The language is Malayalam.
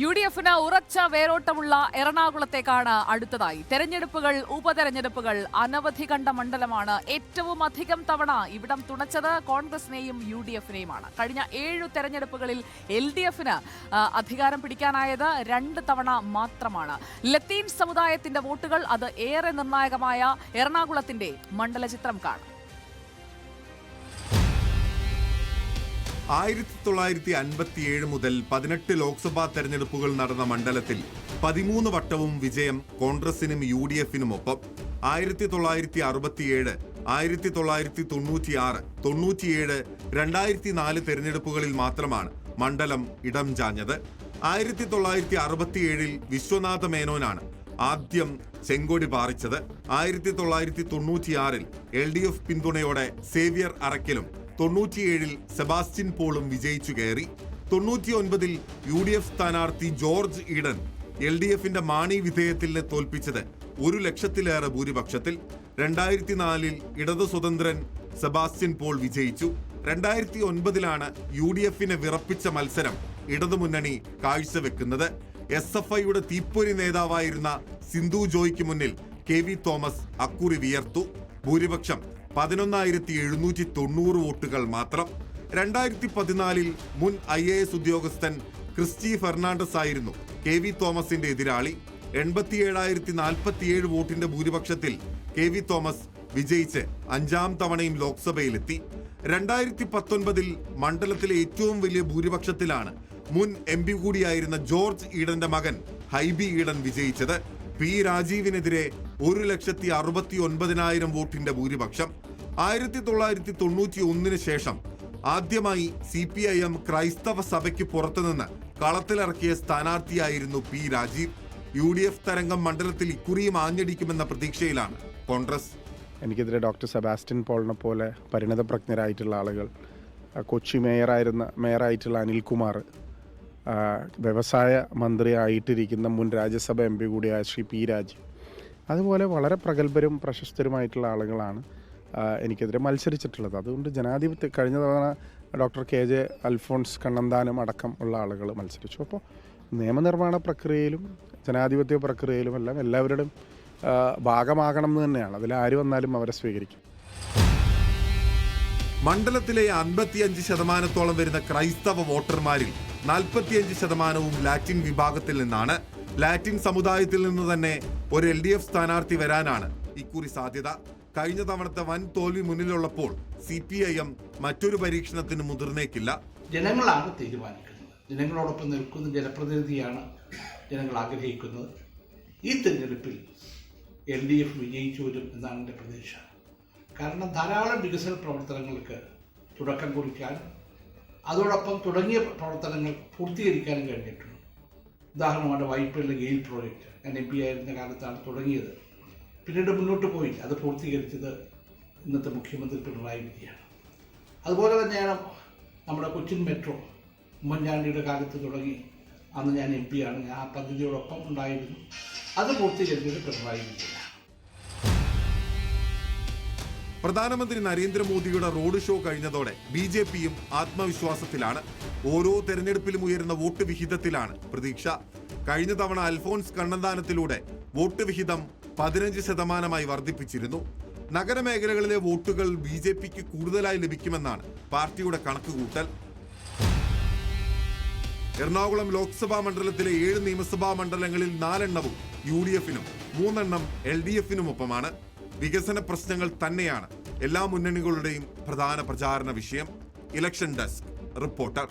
യു ഡി എഫിന് ഉറച്ച വേരോട്ടമുള്ള എറണാകുളത്തേക്കാണ് അടുത്തതായി. തെരഞ്ഞെടുപ്പുകൾ ഉപതെരഞ്ഞെടുപ്പുകൾ അനവധി കണ്ട മണ്ഡലമാണ് ഏറ്റവും അധികം തവണ ഇവിടം തുണച്ചത് കോൺഗ്രസിനെയും യു ഡി എഫിനെയുമാണ് കഴിഞ്ഞ ഏഴു തെരഞ്ഞെടുപ്പുകളിൽ എൽ ഡി എഫിന് അധികാരം പിടിക്കാനായത് രണ്ട് തവണ മാത്രമാണ്. ലത്തീൻ സമുദായത്തിന്റെ വോട്ടുകൾ അത് ഏറെ നിർണായകമായ എറണാകുളത്തിന്റെ മണ്ഡലചിത്രം കാണും. ആയിരത്തി തൊള്ളായിരത്തി അൻപത്തിയേഴ് മുതൽ പതിനെട്ട് ലോക്സഭാ തെരഞ്ഞെടുപ്പുകൾ നടന്ന മണ്ഡലത്തിൽ പതിമൂന്ന് വട്ടവും വിജയം കോൺഗ്രസിനും യു ഡി എഫിനുമൊപ്പം ആയിരത്തി തൊള്ളായിരത്തി അറുപത്തിയേഴ് ആയിരത്തി തൊള്ളായിരത്തി തൊണ്ണൂറ്റിയാറ് തൊണ്ണൂറ്റിയേഴ് രണ്ടായിരത്തി നാല് തെരഞ്ഞെടുപ്പുകളിൽ മാത്രമാണ് മണ്ഡലം ഇടം ചാഞ്ഞത്. ആയിരത്തി തൊള്ളായിരത്തി അറുപത്തിയേഴിൽ വിശ്വനാഥ മേനോനാണ് ആദ്യം ചെങ്കൊടി പാറിച്ചത്. ആയിരത്തി തൊള്ളായിരത്തി തൊണ്ണൂറ്റിയാറിൽ എൽ ഡി എഫ് പിന്തുണയോടെ സേവ്യർ അറക്കലും തൊണ്ണൂറ്റിയേഴിൽ സെബാസ്റ്റ്യൻ പോളും വിജയിച്ചു കയറി. തൊണ്ണൂറ്റിയൊൻപതിൽ യു ഡി എഫ് സ്ഥാനാർത്ഥി ജോർജ് ഈഡൻ എൽ ഡി എഫിന്റെ മാണി വിധേയത്തിനെ തോൽപ്പിച്ചത് ഒരു ലക്ഷത്തിലേറെ ഭൂരിപക്ഷത്തിൽ. രണ്ടായിരത്തി നാലിൽ ഇടതു സ്വതന്ത്രൻ സെബാസ്റ്റ്യൻ പോൾ വിജയിച്ചു. രണ്ടായിരത്തി ഒൻപതിലാണ് യു ഡി എഫിനെ വിറപ്പിച്ച മത്സരം ഇടതുമുന്നണി കാഴ്ചവെക്കുന്നത്. എസ് എഫ് ഐയുടെ തീപ്പൊരി നേതാവായിരുന്ന സിന്ധു ജോയ്ക്ക് മുന്നിൽ കെ വി തോമസ് അക്കുറി വിയർത്തു. ഭൂരിപക്ഷം പതിനൊന്നായിരത്തി എഴുന്നൂറ്റി തൊണ്ണൂറ് വോട്ടുകൾ മാത്രം. രണ്ടായിരത്തി പതിനാലിൽ മുൻ ഐ എ എസ് ഉദ്യോഗസ്ഥൻ ക്രിസ്റ്റി ഫെർണാണ്ടസ് ആയിരുന്നു കെ വി തോമസിന്റെ എതിരാളി. എൺപത്തിയേഴായിരത്തി നാൽപ്പത്തിയേഴ് വോട്ടിന്റെ ഭൂരിപക്ഷത്തിൽ കെ വി തോമസ് വിജയിച്ച് അഞ്ചാം തവണയും ലോക്സഭയിലെത്തി. രണ്ടായിരത്തി പത്തൊൻപതിൽ മണ്ഡലത്തിലെ ഏറ്റവും വലിയ ഭൂരിപക്ഷത്തിലാണ് മുൻ എം പി കൂടിയായിരുന്ന ജോർജ് ഈഡന്റെ മകൻ ഹൈബി ഈഡൻ വിജയിച്ചത്. പി രാജീവിനെതിരെ ഒരു ലക്ഷത്തി അറുപത്തി ഒൻപതിനായിരം വോട്ടിന്റെ ഭൂരിപക്ഷം. ആയിരത്തി തൊള്ളായിരത്തി തൊണ്ണൂറ്റി ഒന്നിന് ശേഷം ആദ്യമായി സി പി ഐ എം ക്രൈസ്തവ സഭയ്ക്ക് പുറത്തുനിന്ന് കളത്തിലിറക്കിയ സ്ഥാനാർത്ഥിയായിരുന്നു P Rajeev. U D F തരംഗം മണ്ഡലത്തിൽ ഇക്കുറിയും ആഞ്ഞടിക്കുമെന്ന പ്രതീക്ഷയിലാണ് കോൺഗ്രസ്. എനിക്കെതിരെ ഡോക്ടർ സെബാസ്റ്റ്യൻ പോളിനെ പോലെ പരിണതപ്രജ്ഞരായിട്ടുള്ള ആളുകൾ കൊച്ചി മേയറായിരുന്ന മേയറായിട്ടുള്ള അനിൽകുമാർ വ്യവസായ മന്ത്രിയായിട്ടിരിക്കുന്ന മുൻ രാജ്യസഭ എം പി കൂടിയായ ശ്രീ പി രാജീവ്. അതുപോലെ വളരെ പ്രഗത്ഭരും പ്രശസ്തരുമായിട്ടുള്ള ആളുകളാണ്. എനിക്കെതിരെ മത്സരിച്ചിട്ടുള്ളത്. അതുകൊണ്ട് ജനാധിപത്യ കഴിഞ്ഞ തവണ doctor K J Alphons Kannanthanam അടക്കം ഉള്ള ആളുകൾ മത്സരിച്ചു. അപ്പോൾ നിയമനിർമ്മാണ പ്രക്രിയയിലും ജനാധിപത്യ പ്രക്രിയയിലും എല്ലാം എല്ലാവരുടെയും ഭാഗമാകണം എന്ന് തന്നെയാണ്. അതിൽ ആര് വന്നാലും അവരെ സ്വീകരിക്കും. മണ്ഡലത്തിലെ അൻപത്തിയഞ്ച് ശതമാനത്തോളം വരുന്ന ക്രൈസ്തവ വോട്ടർമാരിൽ നാൽപ്പത്തിയഞ്ച് ശതമാനവും ലാറ്റിൻ വിഭാഗത്തിൽ നിന്നാണ്. ലാറ്റിൻ സമുദായത്തിൽ നിന്ന് തന്നെ ഒരു എൽ ഡി എഫ് സ്ഥാനാർത്ഥി വരാനാണ് ഇക്കുറി സാധ്യത. കഴിഞ്ഞ തവണത്തെ വൻ തോൽവി മുന്നിലുള്ളപ്പോൾ സി പി ഐ എം മറ്റൊരു പരീക്ഷണത്തിന് മുതിർന്നേക്കില്ല. ജനങ്ങളാണ് തീരുമാനിക്കുന്നത്. ജനങ്ങളോടൊപ്പം നിൽക്കുന്ന ജനപ്രതിനിധിയാണ് ജനങ്ങൾ ആഗ്രഹിക്കുന്നത്. ഈ തിരഞ്ഞെടുപ്പിൽ എൽ ഡി എഫ് വിജയിച്ചു വരും എന്നാണ് എന്റെ പ്രതീക്ഷ. കാരണം ധാരാളം വികസന പ്രവർത്തനങ്ങൾക്ക് തുടക്കം കുറിക്കാൻ അതോടൊപ്പം തുടങ്ങിയ പ്രവർത്തനങ്ങൾ പൂർത്തീകരിക്കാനും കഴിഞ്ഞിട്ടുണ്ട്. ഉദാഹരണമാണ് വായ്പയുടെ ഗെയിൽ പ്രോജക്റ്റ്. ഞാൻ എം പി ആയിരുന്ന കാലത്താണ് തുടങ്ങിയത്. പിന്നീട് മുന്നോട്ട് പോയി അത് പൂർത്തീകരിച്ചത് ഇന്നത്തെ മുഖ്യമന്ത്രി പിണറായി വിജയാണ് അതുപോലെ തന്നെയാണ് നമ്മുടെ കൊച്ചിൻ മെട്രോ ഉമ്മൻചാണ്ടിയുടെ കാലത്ത് തുടങ്ങി. അന്ന് ഞാൻ എം ആണ്. ഞാൻ ആ പദ്ധതിയോടൊപ്പം ഉണ്ടായിരുന്നു. അത് പൂർത്തീകരിച്ചത് പിണറായി വിജയനാണ്. പ്രധാനമന്ത്രി നരേന്ദ്രമോദിയുടെ റോഡ് ഷോ കഴിഞ്ഞതോടെ ബി ജെ പിയും ആത്മവിശ്വാസത്തിലാണ്. ഓരോ തെരഞ്ഞെടുപ്പിലും ഉയരുന്ന വോട്ട് വിഹിതത്തിലാണ് പ്രതീക്ഷ. കഴിഞ്ഞ തവണ അൽഫോൺസ് കണ്ണന്താനത്തിലൂടെ വോട്ട് വിഹിതം പതിനഞ്ച് ശതമാനമായി വർദ്ധിപ്പിച്ചിരുന്നു. നഗരമേഖലകളിലെ വോട്ടുകൾ ബി ജെ പിക്ക് കൂടുതലായി ലഭിക്കുമെന്നാണ് പാർട്ടിയുടെ കണക്കുകൂട്ടൽ. എറണാകുളം ലോക്സഭാ മണ്ഡലത്തിലെ ഏഴ് നിയമസഭാ മണ്ഡലങ്ങളിൽ നാലെണ്ണവും യു ഡി എഫിനും മൂന്നെണ്ണം എൽ ഡി എഫിനുമൊപ്പമാണ്. വികസന പ്രശ്നങ്ങൾ തന്നെയാണ് എല്ലാ മുന്നണികളുടെയും പ്രധാന പ്രചാരണ വിഷയം. Election desk reporter.